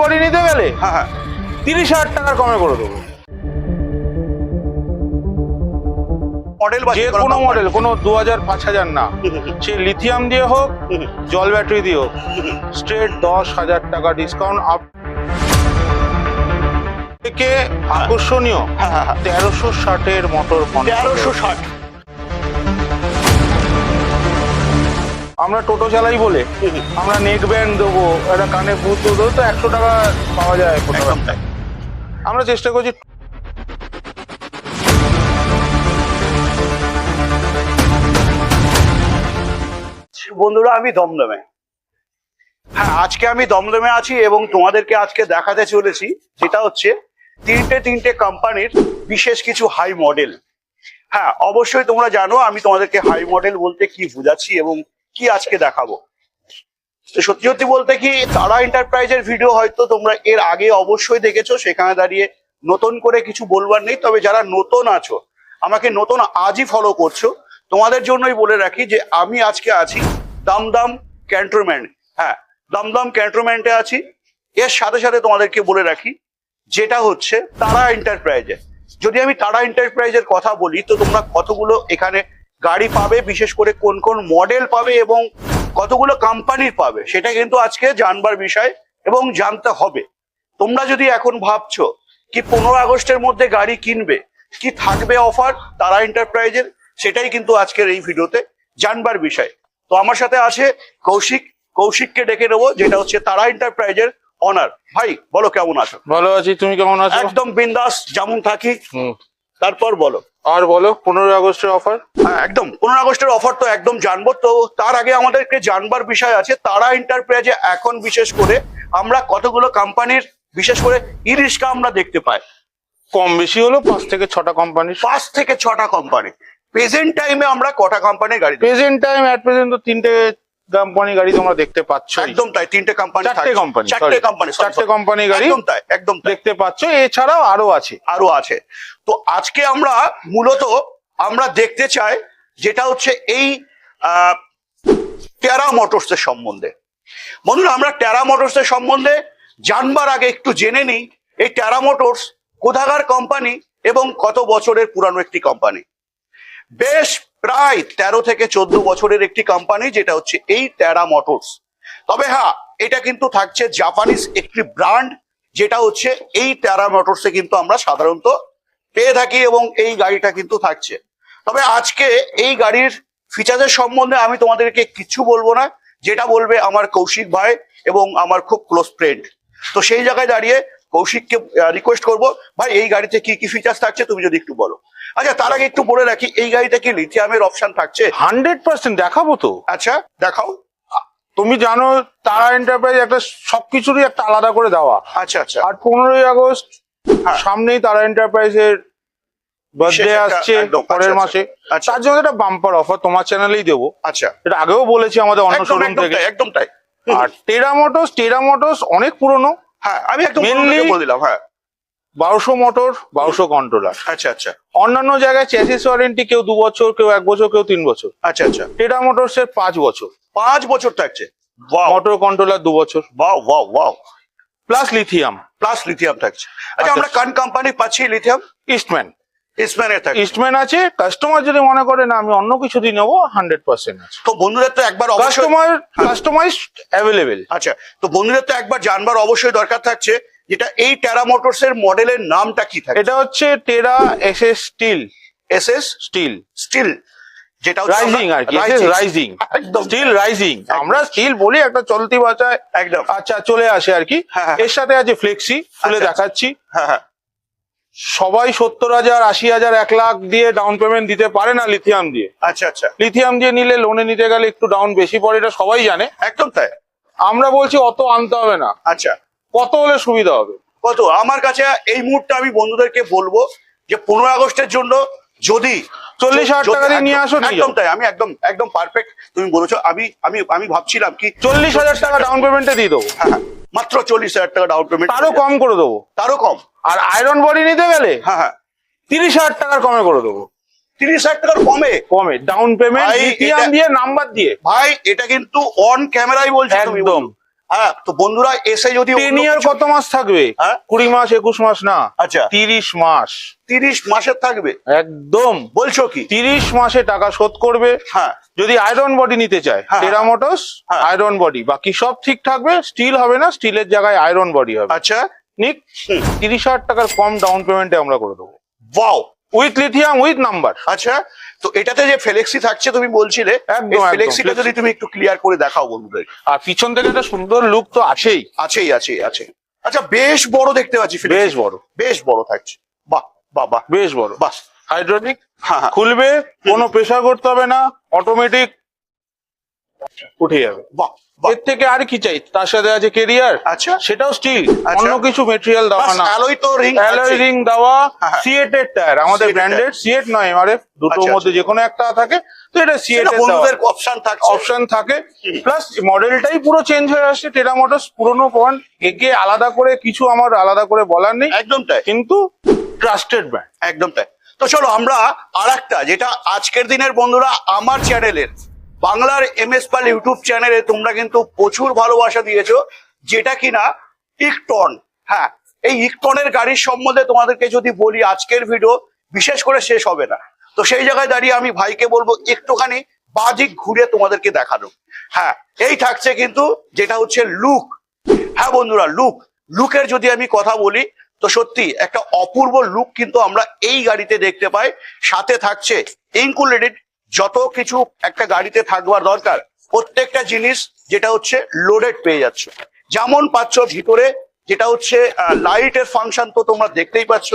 Body নিতে গেলে? হ্যাঁ হ্যাঁ। তিরিশ হাজার টাকার কমে করে দেবো। মডেল বা যে কোনো মডেল কোনো দু হাজার পাঁচ হাজার না। সে লিথিয়াম দিয়ে হোক জল ব্যাটারি দিয়ে হোক স্ট্রেট দশ হাজার টাকা ডিসকাউন্ট আপ থেকে আকর্ষণীয়। হ্যাঁ তেরোশো ষাটের মোটর তেরোশো ষাট। আমরা টোটো চালাই বলে। আমরা নেক ব্যান্ড দেবো একটা কানে বুথ দেবো তো একশো টাকা পাওয়া যায় কোথাও একদম তাই। আমরা চেষ্টা করছি বন্ধুরা আমি দমদমে। হ্যাঁ আজকে আমি দমদমে আছি এবং তোমাদেরকে আজকে দেখাতে চলেছি যেটা হচ্ছে তিনটে তিনটে কোম্পানির বিশেষ কিছু হাই মডেল হ্যাঁ অবশ্যই তোমরা জানো আমি তোমাদেরকে হাই মডেল বলতে কি বুঝাচ্ছি এবং কি আজকে দেখাবো? সত্যি সত্যি বলতে কি, তারা এন্টারপ্রাইজের ভিডিও হয়তো তোমরা এর আগে অবশ্যই দেখেছ, সেখানে দাঁড়িয়ে নতুন করে কিছু বলবার নেই। তবে যারা নতুন আছো, আমাকে নতুন আজই ফলো করছ, তোমাদের জন্যই বলে রাখি যে আমি আজকে আছি দমদম ক্যান্টনমেন্ট। হ্যাঁ দমদম ক্যান্টনমেন্টে আছি। এর সাথে সাথে তোমাদেরকে বলে রাখি, যেটা হচ্ছে তারা এন্টারপ্রাইজে যদি আমি তারা এন্টারপ্রাইজের কথা বলি, তো তোমরা কতগুলো এখানে গাড়ি পাবে বিশেষ করে কোন কোন মডেল পাবে এবং কতগুলো কোম্পানির পাবে সেটা কিন্তু আজকে জানবার বিষয় এবং জানতে হবে। তোমরা যদি এখন ভাবছ কি পনেরো আগস্টের মধ্যে গাড়ি কিনবে কি থাকবে অফার তারা এন্টারপ্রাইজের সেটাই কিন্তু আজকের এই ভিডিওতে জানবার বিষয়। তো আমার সাথে আছে কৌশিক কৌশিককে ডেকে নেব যেটা হচ্ছে তারা এন্টারপ্রাইজের অনার ভাই বলো কেমন আছো? ভালো আছি তুমি কেমন আছো? একদম বিন্দাস যেমন থাকি। তারপর বলো। আর বলো পনেরোই আগস্টের অফার হ্যাঁ, একদম। পনেরো আগস্টের অফার তো একদম জানব। তো তার আগে আমাদেরকে জানবার বিষয় আছে তারা এন্টারপ্রাইজে এখন বিশেষ করে আমরা কতগুলো কোম্পানির বিশেষ করে ই রিক্সা আমরা দেখতে পাই। কম বেশি হলো পাঁচ থেকে ছটা কোম্পানি পাঁচ থেকে ছটা কোম্পানি প্রেজেন্ট টাইমে আমরা কটা কোম্পানির গাড়ি প্রেজেন্ট টাইম অ্যাট প্রেজেন্ট তো তিনটে কোম্পানি গাড়ি তোমরা দেখতে পাচ্ছ। একদম তাই তিনটে কোম্পানি চারটে কোম্পানি চারটে কোম্পানি চারটে company গাড়ি। একদম তাই একদম দেখতে পাচ্ছ এছাড়াও আরও আছে। আরও আছে। তো আজকে আমরা মূলত আমরা দেখতে চাই যেটা হচ্ছে এই টেরা মোটরস এর সম্বন্ধে। বন্ধুরা আমরা টেরা মোটরস এর সম্বন্ধে জানবার আগে একটু জেনে নিই এই টেরা মোটরস কোথাকার কোম্পানি এবং কত বছরের পুরানো একটি কোম্পানি বেশ প্রায় তেরো থেকে চোদ্দ বছরের একটি কোম্পানি যেটা হচ্ছে এই টেরা মোটরস তবে হ্যাঁ এটা কিন্তু থাকছে জাপানিজ একটি ব্র্যান্ড যেটা হচ্ছে এই টেরা মোটরসে কিন্তু আমরা সাধারণত পেয়ে থাকি এবং এই গাড়িটা কিন্তু থাকছে। তবে আজকে এই গাড়ির ফিচার্সের সম্বন্ধে আমি তোমাদেরকে কিছু বলব না, যেটা বলবে আমার কৌশিক ভাই এবং আমার খুব ক্লোজ ফ্রেন্ড তো সেই জায়গায় দাঁড়িয়ে কৌশিককে রিকোয়েস্ট করব ভাই এই গাড়িতে কি কি ফিচার্স থাকছে? তুমি যদি একটু বলো। আচ্ছা তার আগে একটু বলে রাখি এই গাড়িতে কি লিথিয়ামের অপশন থাকছে? হান্ড্রেড পার্সেন্ট দেখাবো তো। আচ্ছা দেখাও। তুমি জানো তারা এন্টারপ্রাইজ একটা সবকিছুরই একটা আলাদা করে দেওয়া। আচ্ছা আচ্ছা। আর পনেরোই আগস্ট হ্যাঁ। সামনেই তারা এন্টারপ্রাইজের বার্থডে আসছে আচ্ছা, পরের আচ্ছা, মাসে। আচ্ছা। তার জন্য একটা বাম্পার অফার তোমার চ্যানেলেই দেবো। আচ্ছা। এটা আগেও বলেছি আমাদের অন্য শোরুম থেকে। একদম তাই। আর টেরা মোটরস টেরা মোটরস অনেক পুরনো। হ্যাঁ আমি একদম বলে দিলাম হ্যাঁ। বারোশো মোটর বারোশো কন্ট্রোলার আচ্ছা আচ্ছা। অন্যান্য জায়গায় চ্যাসিস ওয়ারেন্টি কেউ দু বছর কেউ এক বছর কেউ তিন বছর। আচ্ছা আচ্ছা। টেটা মোটরস এর পাঁচ বছর। পাঁচ বছর থাকছে। মোটর কন্ট্রোলার দু বছর। Wow wow wow plus lithium plus lithium থাকছে। আচ্ছা আচ্ছা। আমরা কান কোম্পানি পাচ্ছি লিথিয়াম ইস্টম্যান ইস্টম্যান আছে কাস্টমার যদি মনে করে না আমি অন্য কিছু দিয়ে নেব হান্ড্রেড পার্সেন্ট আছে। তো বন্ধুদের তো একবার অবশ্যই কাস্টমার কাস্টমাইজ অ্যাভেলেবেল। আচ্ছা তো বন্ধুদের তো একবার জানবার অবশ্যই দরকার থাকছে যেটা এই টেরা মোটরস এর মডেলের নামটা কি থাকে এটা হচ্ছে টেরা S S steel S S steel steel যেটা রাইজিং আর কি রাইজিং স্টিল রাইজিং আমরা স্টিল বলি একটা চলতি ভাষায়। একদম। আচ্ছা চলে আসে আর কি। হ্যাঁ, হ্যাঁ। এর সাথে আছে ফ্লেক্সি খুলে আচ্ছা, দেখাচ্ছি। হ্যাঁ হ্যাঁ। সবাই সত্তর হাজার আশি হাজার এক লাখ দিয়ে ডাউন পেমেন্ট দিতে পারে না লিথিয়াম দিয়ে। আচ্ছা আচ্ছা। লিথিয়াম দিয়ে নিলে লোনে নিতে গেলে একটু ডাউন বেশি পড়ে এটা সবাই জানে। একদম তাই। আমরা বলছি অত আনতে হবে না। আচ্ছা। কত হলে সুবিধা হবে? কত? আমার কাছে এই মুহূর্তে আমি বন্ধুদেরকে বলব যে পনেরো আগস্টের জন্য যদি চল্লিশ হাজার টাকা দিয়ে নিয়ে আসো, একদম তাই আমি একদম একদম পারফেক্ট তুমি বলেছ। আমি আমি আমি ভাবছিলাম কি চল্লিশ হাজার টাকা ডাউন পেমেন্টে দিয়ে দেবো। হ্যাঁ, হ্যাঁ, মাত্র চল্লিশ হাজার টাকা ডাউন পেমেন্ট তারও কম করে দেবো। তারও কম। আর আয়রন বডি নিতে গেলে হ্যাঁ হ্যাঁ। তিরিশ হাজার টাকার কমে করে দেবো। তিরিশ হাজার টাকার কমে? কমে। ডাউন পেমেন্ট দিয়ে নাম্বার দিয়ে। ভাই এটা কিন্তু অন ক্যামেরাই বলছি একদম। হ্যাঁ তো বন্ধুরা এসে যদি কত মাস থাকবে? হ্যাঁ? কুড়ি মাস একুশ মাস না? আচ্ছা। তিরিশ মাস। তিরিশ মাসের থাকবে। একদম। বলছো কি? তিরিশ মাসে টাকা শোধ করবে। হ্যাঁ। যদি আয়রন বডি নিতে চায়। টেরামোটস। আয়রন বডি বাকি সব ঠিক থাকবে স্টিল হবে না স্টিলের জায়গায় আয়রন বডি হবে। আচ্ছা। নিক তিরিশ হাজার টাকার কম ডাউন পেমেন্টে আমরা করে দেবো। Wow with lithium with number. আচ্ছা তো এটাতে যে ফ্লেক্সি থাকছে তুমি বলছিলে ফ্লেক্সিটা যদি তুমি একটু ক্লিয়ার করে দেখাও বন্ধুদের। আর পিছন থেকে একটা সুন্দর লুক তো আছেই। আছেই আছে আছে আচ্ছা বেশ বড় দেখতে পাচ্ছি বেশ বড়। বেশ বড় থাকছে। বাহ বাহ বাহ। বেশ বড়। বাহ। হাইড্রোলিক হ্যাঁ হ্যাঁ। খুলবে কোনো প্রেশার করতে হবে না অটোমেটিক উঠে যাবে। বাহ এর থেকে আর কি চাই? তার সাথে আছে কেরিয়ার আচ্ছা। সেটাও স্টিল আচ্ছা। অন্য কিছু মেটেরিয়াল দেওয়া না। অ্যালয় তো রিং অ্যালয় রিং দেওয়া হ্যাঁ, হ্যাঁ। সিএটের টায়ার আমাদের এর ব্র্যান্ডেড সিএট নয় এমআরএফ দুটোর আচ্ছা, মধ্যে যে কোনো একটা থাকে তো এটা সিএট এর বন্ধুদের অপশন থাকছে। অপশন থাকে। প্লাস মডেলটাই পুরো চেঞ্জ হয়ে আসছে টেরা মোটরস পুরোনো পয়েন্ট একে আলাদা করে কিছু আমার আলাদা করে বলার নেই। একদম তাই। কিন্তু ট্রাস্টেড ব্র্যান্ড একদম তাই। তো চলো আমরা আর একটা যেটা আজকের দিনের বন্ধুরা আমার চ্যানেলের বাংলার এম এস পাল ইউটিউব চ্যানেলে তোমরা কিন্তু প্রচুর ভালোবাসা দিয়েছ, যেটা কিনা ইকটন। হ্যাঁ এই ইকটনের গাড়ির সম্বন্ধে তোমাদেরকে যদি বলি, আজকের ভিডিও বিশেষ করে শেষ হবে না। তো সেই জায়গায় দাঁড়িয়ে আমি ভাইকে বলব, একটুখানি বাজিক ঘুরে তোমাদেরকে দেখানো। হ্যাঁ এই থাকছে কিন্তু যেটা হচ্ছে লুক হ্যাঁ বন্ধুরা লুক লুকের যদি আমি কথা বলি, তো সত্যি একটা অপূর্ব লুক কিন্তু আমরা এই গাড়িতে দেখতে পাই। সাথে থাকছে ইনকুলেটেড যত কিছু একটা গাড়িতে থাকবার দরকার, প্রত্যেকটা জিনিস যেটা হচ্ছে লোডেড পেয়ে যাচ্ছ। যেমন পাচ্ছ ভিতরে, যেটা হচ্ছে লাইটের ফাংশন তো তোমরা দেখতেই পাচ্ছ।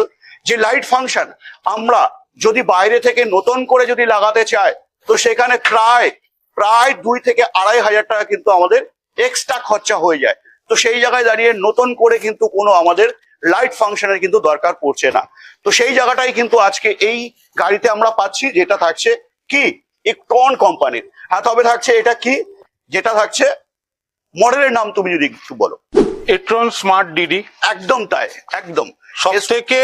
যে লাইট ফাংশন আমরা যদি বাইরে থেকে নতুন করে যদি লাগাতে চাই, তো সেখানে প্রায় প্রায় দুই থেকে আড়াই হাজার টাকা কিন্তু আমাদের এক্সট্রা খরচা হয়ে যায়। তো সেই জায়গায় দাঁড়িয়ে নতুন করে কিন্তু কোনো আমাদের লাইট ফাংশনের কিন্তু দরকার পড়ছে না। তো সেই জায়গাটাই কিন্তু আজকে এই গাড়িতে আমরা পাচ্ছি, যেটা থাকছে কি? ইকটন কোম্পানির হ্যাঁ তবে থাকছে এটা কি? যেটা থাকছে মডেলের নাম তুমি যদি একটু বলো। এট্রন স্মার্ট ডিডি একদম তাই একদম। সব থেকে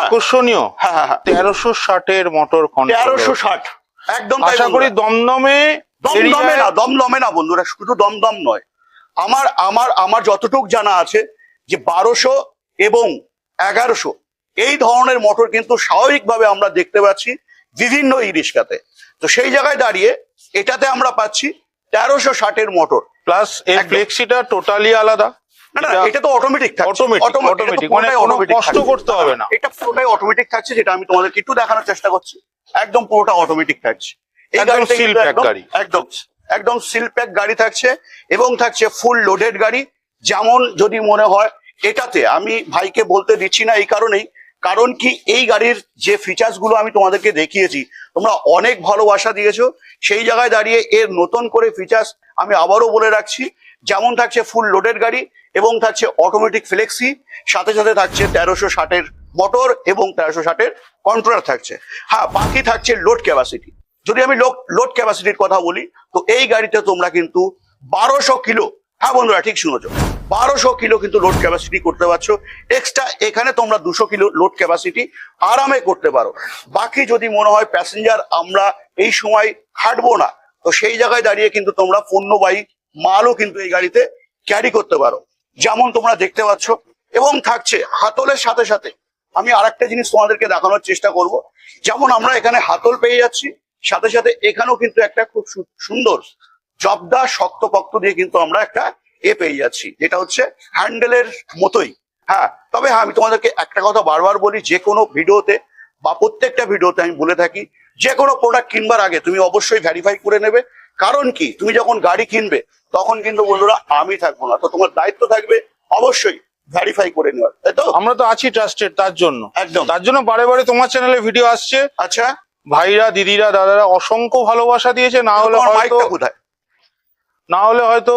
আকর্ষণীয় হ্যাঁ হ্যাঁ হ্যাঁ। তেরোশো ষাটের মোটর তেরোশো ষাট। একদম আশা করি দমদমে দমদমে না দমদমে না বন্ধুরা শুধু দমদম নয়। আমার আমার আমার যতটুক জানা আছে যে বারোশো এবং এগারোশো এই ধরনের মোটর কিন্তু স্বাভাবিকভাবে আমরা দেখতে পাচ্ছি বিভিন্ন ই রিক্সাতে তো সেই জায়গায় দাঁড়িয়ে এটাতে আমরা পাচ্ছি তেরোশো ষাটের মোটর প্লাস একদম। ফ্লেক্সিটা টোটালি আলাদা না না এটা- তো অটোমেটিক Automatic, automatic, মানে কোনো কষ্ট করতে হবে না। এটা পুরোটাই অটোমেটিক থাকছে যেটা আমি তোমাদেরকে একটু দেখানোর চেষ্টা করছি একদম পুরোটা অটোমেটিক থাকছে এই গাড়ি। একদম একদম সিল প্যাক গাড়ি থাকছে এবং থাকছে ফুল লোডেড গাড়ি যেমন যদি মনে হয় এটাতে আমি ভাইকে বলতে দিচ্ছি না এই কারণেই কারণ কি এই গাড়ির যে ফিচার্সগুলো আমি তোমাদেরকে দেখিয়েছি, তোমরা অনেক ভালোবাসা দিয়েছ, সেই জায়গায় দাঁড়িয়ে এর নতুন করে ফিচার্স আমি আবারও বলে রাখছি। যেমন থাকছে ফুল লোডেড গাড়ি এবং থাকছে অটোমেটিক ফ্লেক্সি সাথে সাথে থাকছে তেরোশো ষাটের মোটর এবং তেরোশো ষাটের কন্ট্রোলার থাকছে। হ্যাঁ বাকি থাকছে লোড ক্যাপাসিটি যদি আমি লোড ক্যাপাসিটির কথা বলি, তো এই গাড়িতে তোমরা কিন্তু বারোশো কিলো হ্যাঁ বন্ধুরা, ঠিক শুনেছো। বারোশো কিলো কিন্তু লোড ক্যাপাসিটি করতে পারছ। এক্সট্রা এখানে তোমরা দুশো কিলো লোড ক্যাপাসিটি আরামে করতে পারো। বাকি যদি মনে হয় প্যাসেঞ্জার আমরা এই সময় খাটবো না, তো সেই জায়গায় দাঁড়িয়ে কিন্তু তোমরা পণ্যবাহী মালও কিন্তু এই গাড়িতে ক্যারি করতে পারো। যেমন তোমরা দেখতে পাচ্ছ, এবং থাকছে হাতলের সাথে সাথে। আমি আর একটা জিনিস তোমাদেরকে দেখানোর চেষ্টা করব। যেমন আমরা এখানে হাতল পেয়ে যাচ্ছি, সাথে সাথে এখানেও কিন্তু একটা খুব সুন্দর, জবদা শক্তপক্ত দিয়ে কিন্তু আমরা একটা এ পেয়ে যাচ্ছি যেটা হচ্ছে হ্যান্ডেলের মতোই। হ্যাঁ তবে হ্যাঁ আমি তোমাদেরকে একটা কথা বারবার বলি যে কোনো ভিডিওতে বা প্রত্যেকটা ভিডিওতে আমি বলে থাকি যে কোনো প্রোডাক্ট কিনবার আগে তুমি অবশ্যই ভ্যারিফাই করে নেবে। কারণ কি? তুমি যখন গাড়ি কিনবে তখন কিন্তু বন্ধুরা আমি থাকব না। তো তোমার দায়িত্ব থাকবে অবশ্যই ভ্যারিফাই করে নেওয়ার তাই তো? আমরা তো আছি ট্রাস্টেড তার জন্য। একদম। তার জন্য বারে বারে তোমার চ্যানেলে ভিডিও আসছে। আচ্ছা। ভাইরা দিদিরা দাদারা অসংখ্য ভালোবাসা দিয়েছে না হলে কোথায়? না হলে হয়তো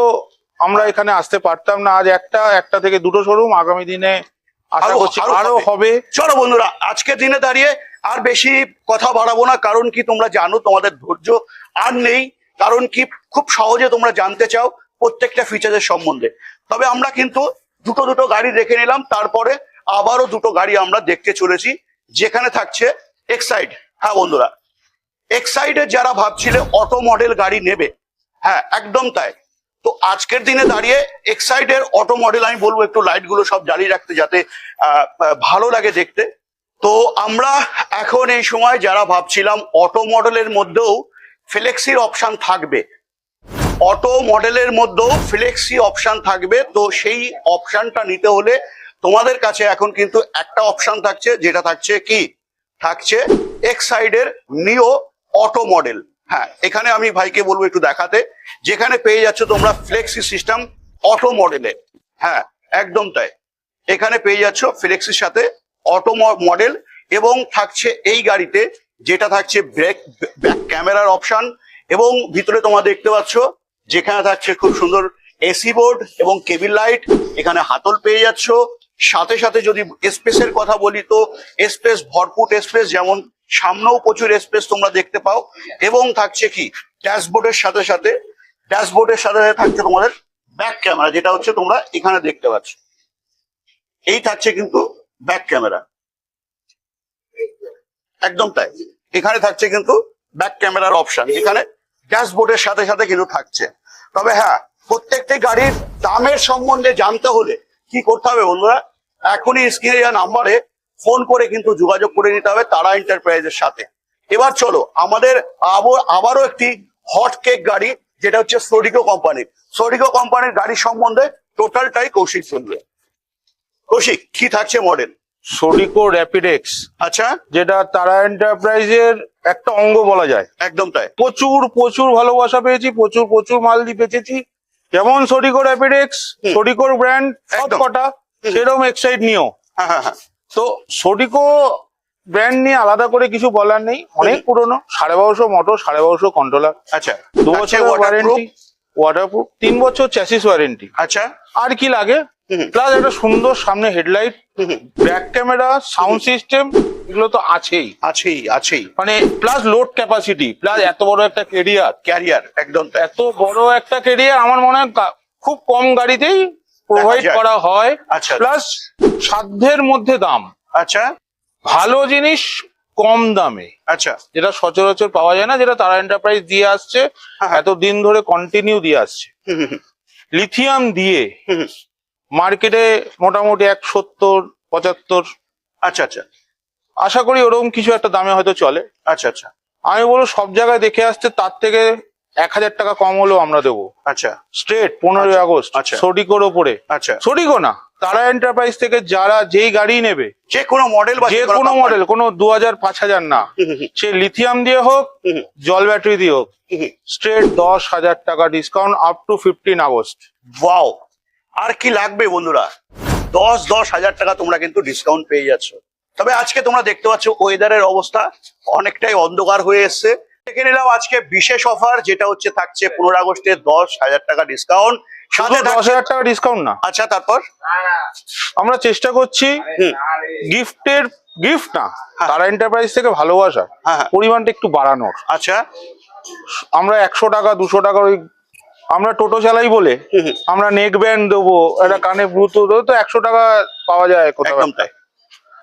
আমরা এখানে আসতে পারতাম না। আজ একটা একটা থেকে দুটো শোরুম আগামী দিনে আশা আরো- করছি আরও আরও হবে। চলো বন্ধুরা আজকের দিনে দাঁড়িয়ে আর বেশি কথা বাড়াবো না কারণ কি তোমরা জানো তোমাদের ধৈর্য আর নেই কারণ কি খুব সহজে তোমরা জানতে চাও প্রত্যেকটা ফিচারের সম্বন্ধে। তবে আমরা কিন্তু দুটো দুটো গাড়ি দেখে নিলাম তারপরে আবারও দুটো গাড়ি আমরা দেখতে চলেছি যেখানে থাকছে এক্সাইড হ্যাঁ বন্ধুরা এক্সাইডে যারা ভাবছিলে অটো মডেল গাড়ি নেবে হ্যাঁ একদম তাই। তো আজকের দিনে দাঁড়িয়ে এক্সাইডের অটো মডেল আমি বলব একটু লাইটগুলো সব জ্বালিয়ে রাখতে যাতে ভালো লাগে দেখতে। তো আমরা এখন এই সময় যারা ভাবছিলাম অটো মডেলের মধ্যেও ফ্লেক্সির অপশান থাকবে। অটো মডেলের মধ্যেও ফ্লেক্সি অপশান থাকবে। তো সেই অপশানটা নিতে হলে তোমাদের কাছে এখন কিন্তু একটা অপশান থাকছে, যেটা থাকছে কি? থাকছে এক্সাইডের নিও অটো মডেল হ্যাঁ এখানে আমি ভাইকে বলব একটু দেখাতে। যেখানে পেয়ে যাচ্ছ তোমরা ফ্লেক্সি সিস্টেম অটো মডেলে। হ্যাঁ একদম তাই। এখানে পেয়ে যাচ্ছ ফ্লেক্সির সাথে অটো মডেল এবং থাকছে এই গাড়িতে, যেটা থাকছে ব্রেক, ব্যাক ক্যামেরার অপশন এবং ভিতরে তোমরা দেখতে পাচ্ছ যেখানে থাকছে খুব সুন্দর এসি বোর্ড এবং কেবিল লাইট। এখানে হাতল পেয়ে যাচ্ছ। সাথে সাথে যদি স্পেসের কথা বলি তো, স্পেস, ভরপুর স্পেস যেমন সামনেও প্রচুর স্পেস তোমরা দেখতে পাও। এবং থাকছে কি? ড্যাশবোর্ডের সাথে সাথে ড্যাশবোর্ডের সাথে সাথে থাকছে তোমাদের ব্যাক ক্যামেরা যেটা হচ্ছে তোমরা এখানে দেখতে পাচ্ছ। এই থাকছে কিন্তু ব্যাক ক্যামেরা একদম তাই। এখানে থাকছে কিন্তু ব্যাক ক্যামেরার অপশন এখানে ড্যাশবোর্ডের সাথে সাথে কিন্তু থাকছে। তবে হ্যাঁ প্রত্যেকটি গাড়ির দামের সম্বন্ধে জানতে হলে কি করতে হবে বন্ধুরা? এখনই স্ক্রিনে যা নাম্বারে ফোন করে কিন্তু যোগাযোগ করে নিতে হবে তারা এন্টারপ্রাইজের সাথে। এবার চলো আমাদের আবার আবারও একটি হট কেক গাড়ি যেটা হচ্ছে সোডিকো কোম্পানির সোডিকো কোম্পানির গাড়ি সম্বন্ধে টোটালটাই কৌশিক শুনবে। কৌশিক কি থাকছে মডেল সোডিকো র্যাপিডেক্স আচ্ছা। যেটা তারা এন্টারপ্রাইজের একটা অঙ্গ বলা যায়। একদম তাই। প্রচুর প্রচুর ভালোবাসা পেয়েছি প্রচুর প্রচুর মাল দিয়ে বেঁচেছি। যেমন সোডিকো র্যাপিডেক্স। সোডিকোর ব্র্যান্ড সব কটা। সেরকম এক্সাইড নিও। হ্যাঁ হ্যাঁ হ্যাঁ। তো সোডিকো ব্র্যান্ড নিয়ে আলাদা করে কিছু বলার নেই। অনেক পুরনো সাড়ে বারোশো মোটর সাড়ে বারোশো কন্ট্রোলার আচ্ছা দু বছর? ওয়ারেন্টি ওয়াটারপ্রুফ তিন বছর চ্যাসিস ওয়ারেন্টি আচ্ছা। আর কি লাগে? প্লাস একটা সুন্দর সামনে headlight. Back camera sound system এগুলো তো আছেই। আছেই আছেই। মানে প্লাস লোড ক্যাপাসিটি প্লাস এত বড় একটা কেরিয়ার ক্যারিয়ার একদম। এত বড় একটা কেরিয়ার আমার মনে হয় খুব কম গাড়িতেই প্রোভাইড করা হয় আচ্ছা। প্লাস সাধ্যের মধ্যে দাম। আচ্ছা। ভালো জিনিস কম দামে। আচ্ছা। যেটা সচরাচর পাওয়া যায় না যেটা তারা এন্টারপ্রাইজ দিয়ে আসছে হ্যাঁ, হ্যাঁ। এত দিন ধরে কন্টিনিউ দিয়ে আসছে। লিথিয়াম দিয়ে। মার্কেটে মোটামুটি এক সত্তর পঁচাত্তর। আচ্ছা আচ্ছা। আশা করি ওরকম কিছু একটা দামে হয়তো চলে। আচ্ছা আচ্ছা। আমি বলব সব জায়গায় দেখে আসছে তার থেকে এক হাজার টাকা কম হলেও আমরা দেবো। আচ্ছা। স্ট্রেট পনেরোই আচ্ছা, আগস্ট। আচ্ছা। সডিকোর ওপরে। আচ্ছা। সডিকো না। তারা এন্টারপ্রাইজ থেকে যারা যেই গাড়ি নেবে যে কোনো মডেল বা যে কোনো মডেল কোনো দু হাজার পাঁচ হাজার না। সে লিথিয়াম দিয়ে হোক জল ব্যাটারি দিয়ে হোক। স্ট্রেট দশ হাজার টাকা discount up to fifteen August. Wow আর কি লাগবে বন্ধুরা? দশ দশ হাজার টাকা তোমরা কিন্তু ডিসকাউন্ট পেয়ে যাচ্ছ। তবে আজকে তোমরা দেখতে পাচ্ছ ওয়েদারের অবস্থা অনেকটাই অন্ধকার হয়ে এসছে। দেখে নিলাম আজকে বিশেষ অফার যেটা হচ্ছে থাকছে পনেরো আগস্টে দশ হাজার টাকা ডিসকাউন্ট সাথে দশ হাজার টাকা ডিসকাউন্ট না। আচ্ছা তারপর? আমরা চেষ্টা করছি গিফটের গিফট না হ্যাঁ। তারা এন্টারপ্রাইজ থেকে ভালোবাসা হ্যাঁ হ্যাঁ। পরিমাণটা একটু বাড়ানোর। আচ্ছা। আমরা একশো টাকা দুশো টাকা ওই আমরা টোটো চালাই বলে আমরা নেক ব্যান্ড দেবো একটা কানে ব্লুটুথ দেবো তো একশো টাকা পাওয়া যায় কোথাও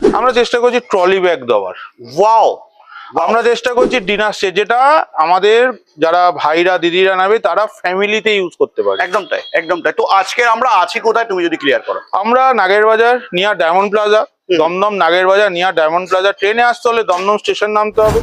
আমরা চেষ্টা করছি ট্রলি ব্যাগ দেওয়ার। ওয়াও আমরা চেষ্টা করছি ডিনার সেট যেটা আমাদের যারা ভাইরা দিদিরা নেবে তারা ফ্যামিলিতে ইউজ করতে পারে। একদম তাই একদম তাই। তো আজকে আমরা আছি কোথায় তুমি যদি ক্লিয়ার করো? আমরা নাগের বাজার নিয়ার ডায়মন্ড প্লাজা দমদম নাগের বাজার নিয়ার ডায়মন্ড প্লাজা ট্রেনে আসতে হলে দমদম স্টেশন নামতে হবে।